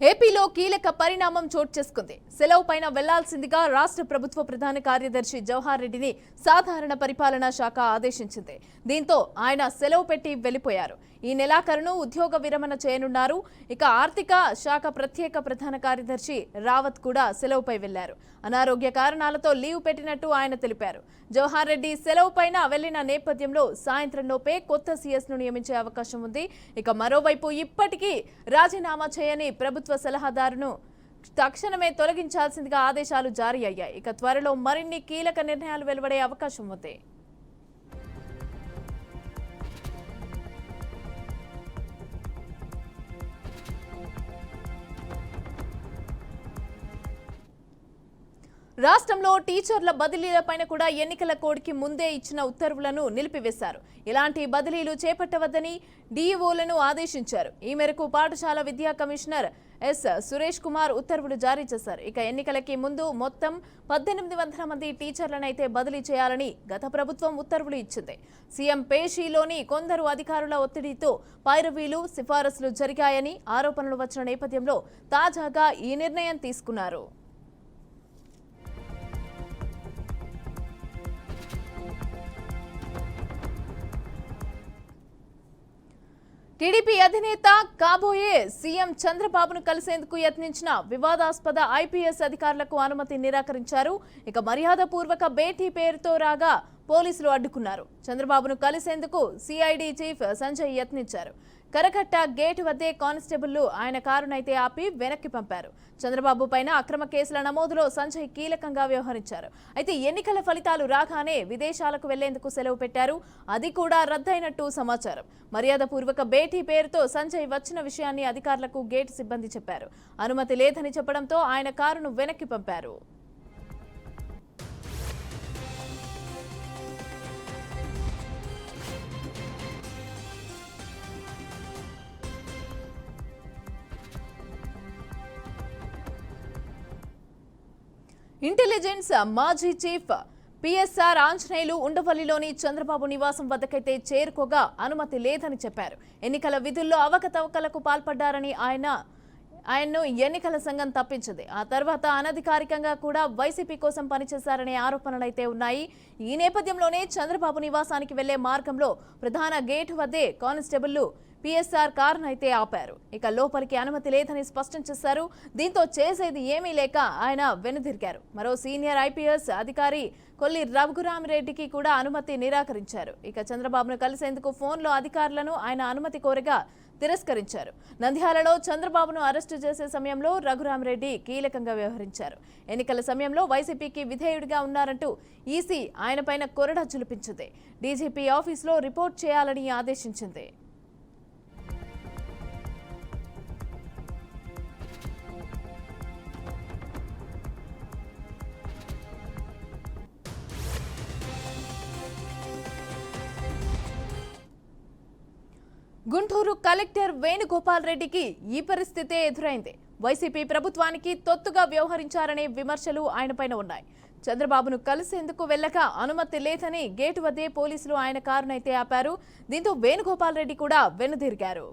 ఏపీలో కీలక పరిణామం చోటు చేసుకుంది. సెలవు పైన వెళ్ళాల్సిందిగా రాష్ట్ర ప్రభుత్వ ప్రధాన కార్యదర్శి జవహర్ రెడ్డిని సాధారణ పరిపాలనా శాఖ ఆదేశించింది. దీంతో ఆయన సెలవు పెట్టి వెళ్ళిపోయారు ఈ నెలాఖరును ఉద్యోగ విరమణ చేయనున్నారు. ఇక ఆర్థిక శాఖ ప్రత్యేక ప్రధాన కార్యదర్శి రావత్ కూడా సెలవుపై వెళ్ళారు అనారోగ్య కారణాలతో లీవ్ పెట్టినట్టు ఆయన తెలిపారు. జవహర్ రెడ్డి సెలవు పైన వెళ్ళిన నేపథ్యంలో సాయంత్రంలోపే కొత్త సీఎస్ను నియమించే అవకాశం ఉంది. ఇక మరోవైపు ఇప్పటికీ రాజీనామా చేయని ప్రభుత్వ సలహాదారును తక్షణమే తొలగించాల్సిందిగా ఆదేశాలు జారీ అయ్యాయి. ఇక త్వరలో మరిన్ని కీలక నిర్ణయాలు వెలువడే అవకాశం ఉంది. రాష్ట్రంలో టీచర్ల బదిలీలపైన కూడా ఎన్నికల కోడ్కి ముందే ఇచ్చిన ఉత్తర్వులను నిలిపివేశారు. ఇలాంటి బదిలీలు చేపట్టవద్దని డీఈఓలను ఆదేశించారు. ఈ మేరకు పాఠశాల విద్యా కమిషనర్ ఎస్. సురేష్ కుమార్ ఉత్తర్వులు జారీ చేశారు. ఇక ఎన్నికలకి ముందు మొత్తం పద్దెనిమిది వందల మంది టీచర్లనైతే బదిలీ చేయాలని గత ప్రభుత్వం ఉత్తర్వులు ఇచ్చింది. సీఎం పేషీలోని కొందరు అధికారుల ఒత్తిడితో పైరవీలు సిఫారసులు జరిగాయని ఆరోపణలు వచ్చిన నేపథ్యంలో తాజాగా ఈ నిర్ణయం తీసుకున్నారు. టీడీపీ అధినేత కాబోయే సీఎం చంద్రబాబును కలిసేందుకు యత్నించిన వివాదాస్పద ఐపీఎస్ అధికారులకు అనుమతి నిరాకరించారు. ఇక మర్యాదపూర్వక భేటీ పేరుతో రాగా పోలీసులు అడ్డుకున్నారు. చంద్రబాబును కలిసేందుకు సిఐడి చీఫ్ సంజయ్ యత్నించారు. కరకట్ట గేట్ వద్దే కానిస్టేబుల్లు ఆయన కారునైతే ఆపి వెనక్కి పంపారు. చంద్రబాబు పైన అక్రమ కేసుల నమోదులో సంజయ్ కీలకంగా వ్యవహరించారు. అయితే ఎన్నికల ఫలితాలు రాగానే విదేశాలకు వెళ్ళేందుకు సెలవు పెట్టారు. అది కూడా రద్దయినట్టు సమాచారం. మర్యాదపూర్వక భేటీ పేరుతో సంజయ్ వచ్చిన విషయాన్ని అధికారులకు గేట్ సిబ్బంది చెప్పారు. అనుమతి లేదని చెప్పడంతో ఆయన కారును వెనక్కి పంపారు. ఇంటెలిజెన్స్ మాజీ చీఫ్ పిఎస్ఆర్ ఆంజనేయులు ఉండవల్లిలోని చంద్రబాబు నివాసం వద్దకైతే చేరుకోగా అనుమతి లేదని చెప్పారు. ఎన్నికల విధుల్లో అవకతవకలకు పాల్పడ్డారని ఆయన ఆయన్ను ఎన్నికల సంఘం తప్పించింది. ఆ తర్వాత అనధికారికంగా కూడా వైసీపీ కోసం పనిచేశారనే ఆరోపణలైతే ఉన్నాయి. ఈ నేపథ్యంలోనే చంద్రబాబు నివాసానికి వెళ్ళే మార్గంలో ప్రధాన గేటు వద్దే కానిస్టేబుల్లు పిఎస్ఆర్ కారును అయితే ఆపారు. ఇక లోపలికి అనుమతి లేదని స్పష్టం చేశారు. దీంతో చేసేది ఏమీ లేక ఆయన వెనుదిరిగారు. మరో సీనియర్ ఐపీఎస్ అధికారి కొల్లి రఘురామరెడ్డికి కూడా అనుమతి నిరాకరించారు. ఇక చంద్రబాబును కలిసేందుకు ఫోన్లో అధికారులను ఆయన అనుమతి కోరగా తిరస్కరించారు. నంద్యాలలో చంద్రబాబును అరెస్టు చేసే సమయంలో రఘురామరెడ్డి కీలకంగా వ్యవహరించారు. ఎన్నికల సమయంలో వైసీపీకి విధేయుడిగా ఉన్నారంటూ ఈసీ ఆయనపైన కొరడా చులిపించింది. డీజీపీ ఆఫీసులో రిపోర్ట్ చేయాలని ఆదేశించింది. గుంటూరు కలెక్టర్ వేణుగోపాల్ రెడ్డికి ఈ పరిస్థితే ఎదురైంది. వైసీపీ ప్రభుత్వానికి తొత్తుగా వ్యవహరించారనే విమర్శలు ఆయనపైన ఉన్నాయి. చంద్రబాబును కలిసేందుకు వెళ్ళక అనుమతి లేదని గేటు వద్దే పోలీసులు ఆయన కారునైతే ఆపారు. దీంతో వేణుగోపాల్ రెడ్డి కూడా వెనుదిరిగారు.